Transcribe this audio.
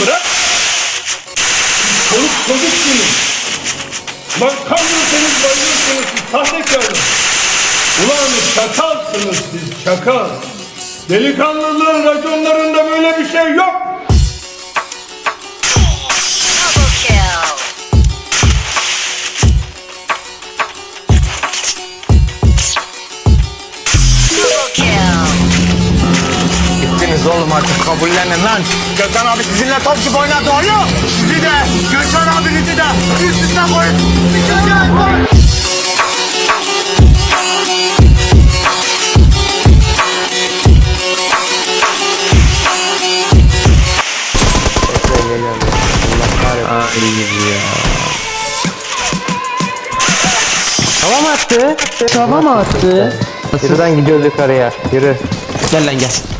bırak. Çoluk çocuksunuz. Lan kandırırsınız bayılırsınız siz sahtekarım. Ulan çakalsınız siz çakal. Delikanlılığın raconlarında böyle bir şey yok. Gittiniz oğlum artık kabullenin lan. Gökhan abi sizinle top gibi oynadı oğlum. Sizi de Gökhan abinizi de üst üste koyun. Bitireceğiz lan. Hava mı attı? Hava mı attı? Şuradan gidiyoruz yukarıya. Yürü. Gel lan gel.